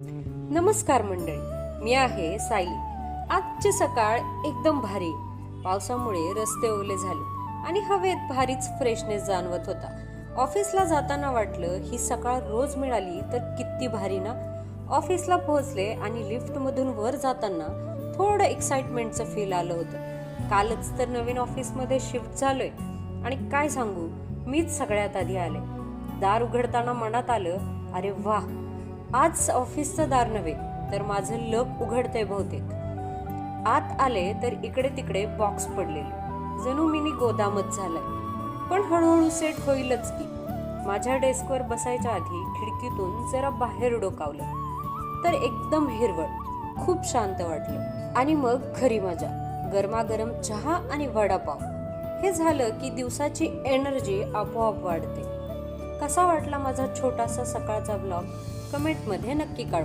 नमस्कार मंडळी मी आहे सायली. आजची सकाळ एकदम भारी. पावसामुळे रस्ते ओले झाले आणि हवेत भारीच फ्रेशनेस जाणवत होता. ऑफिसला जाताना वाटलं ही सकाळ रोज मिळाली तर किती भारी ना? ऑफिसला पोहोचले आणि लिफ्टमधून वर जाताना थोडं एक्साइटमेंटचं फील आलं होतं. कालच तर नवीन ऑफिसमध्ये शिफ्ट झालोय. आणि काय सांगू मीच सगळ्यात आधी आले. दार उघडताना मनात आलं अरे वाह आज ऑफिसचं दार नव्हे तर माझं लक उघडतंय बहुतेक. आत आले तर इकडे तिकडे बॉक्स पडलेले. जणू मिनी गोदामच झालाय. पण हळूहळू सेट होईलच की. माझ्या डेस्कवर बसायच्या आधी खिडकीतून जरा बाहेर डोकावलं. तर एकदम हिरवळ खूप शांत वाटलं. आणि मग खरी मजा गरमागरम चहा आणि वडापाव. हे झालं की दिवसाची एनर्जी आपोआप वाढते. कसा वाटला माझा छोटासा सकाळचा ब्लॉग कमेंटमध्ये नक्की कळवा.